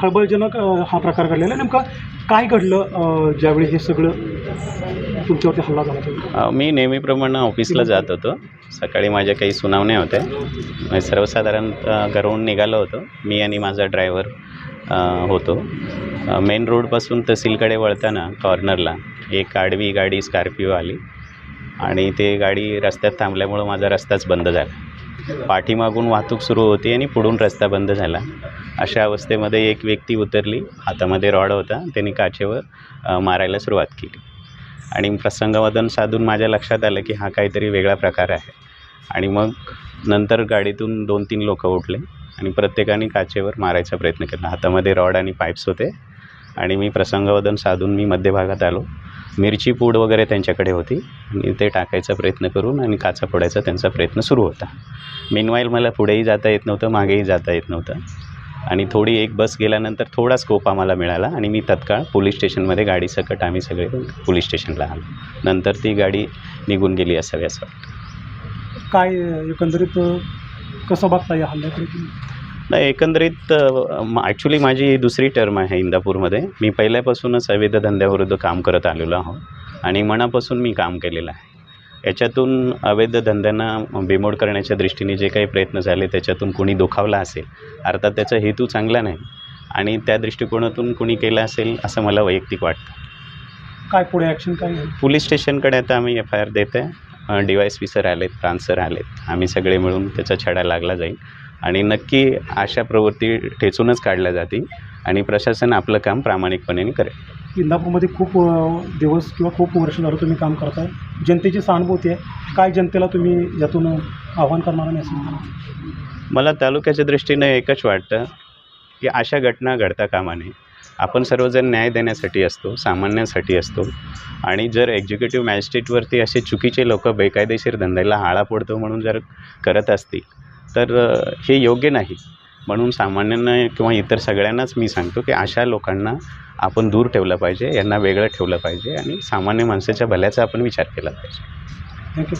खळबळजनक हा प्रकार घडलेला आहे. नेमकं काय घडलं ज्यावेळी हे सगळं तुमच्यावरती हल्ला झाला मी नेहमीप्रमाणे ऑफिसला जात होतो. सकाळी माझ्या काही सुनावण्या होत्या. सर्वसाधारण अ, घरून निघालो होतो. मी आणि माझा ड्रायव्हर होतो. मेन रोडपासून तहसीलकडे वळताना कॉर्नरला एक आडवी गाडी स्कॉर्पिओ आली आणि ते गाडी रस्त्यात थांबल्यामुळं माझा रस्ताच बंद झाला. पाठीमागून वाहतूक सुरू होती आणि पुढून रस्ता बंद झाला. अशा अवस्थेमध्ये एक व्यक्ती उतरली हातामध्ये रॉड होता त्यांनी काचेवर मारायला सुरुवात केली. आणि प्रसंगवदन साधून माझ्या लक्षात आलं की हा काहीतरी वेगळा प्रकार आहे. आणि मग नंतर गाडीतून दोन तीन लोकं उठले आणि प्रत्येकाने काचेवर मारायचा प्रयत्न केला. हातामध्ये रॉड आणि पाईप्स होते. आणि मी प्रसंगवदन साधून मी मध्यभागात आलो. मिरची पूड वगैरे त्यांच्याकडे होती. आणि ते टाकायचा प्रयत्न करून आणि काचा फोडायचा त्यांचा प्रयत्न सुरू होता. मेनवाईल मला पुढेही जाता येत नव्हतं मागेही जाता येत नव्हतं. आणि थोडी एक बस गेल्यानंतर थोडा स्कोप आम्हाला मिळाला आणि मी तत्काळ पोलीस स्टेशनमध्ये गाडीसकट आम्ही सगळे पोलीस स्टेशनला आलो. नंतर ती गाडी निघून गेली असावी असं वाटतं काय एकंदरीत कसं बघता या हल्ल्याकडे नाही एकंदरीत ॲक्च्युली माझी दुसरी टर्म आहे इंदापूरमध्ये. मी पहिल्यापासूनच अवैध धंद्याविरुद्ध काम करत आलेलो आहो आणि मनापासून मी काम केलेलं आहे. याच्यातून अवैध धंद्यांना बेमोड करण्याच्या दृष्टीने जे काही प्रयत्न झाले त्याच्यातून कोणी दुखावला असेल अर्थात त्याचा हेतू चांगला नाही आणि त्या दृष्टिकोनातून कोणी केलं असेल असं मला वैयक्तिक वाटतं. काय पुढे ॲक्शन काय? पोलीस स्टेशनकडे आता आम्ही एफ आय आर देत आहे D Y S P sir आलेत प्रांत सर आलेत. आम्ही सगळे मिळून त्याचा छडा लागला जाईल. आणि नक्की अशा प्रवृत्ती ठेचूनच काढल्या जातील आणि प्रशासन आपलं काम प्रामाणिकपणे करेल. इंदापूरमध्ये खूप दिवस किंवा खूप वर्ष झालं तुम्ही काम करताय. जनतेची सहानुभूती आहे. काय जनतेला तुम्ही यातून आव्हान करणार नाही असं मला मला तालुक्याच्या दृष्टीने एकच वाटतं की अशा घटना घडता कामा नये आपण सर्वजण न्याय देण्यासाठी असतो सामान्यांसाठी असतो. आणि जर एक्झिक्युटिव्ह मॅजिस्ट्रेटवरती असे चुकीचे लोक बेकायदेशीर धंद्याला आळा पडतो म्हणून जर करत असतील तर हे योग्य नाही. म्हणून सामान्यांना किंवा इतर सगळ्यांनाच मी सांगतो की अशा लोकांना आपण दूर ठेवलं पाहिजे यांना वेगळं ठेवलं पाहिजे आणि सामान्य माणसाच्या भल्याचा आपण विचार केला पाहिजे. थँक्यू.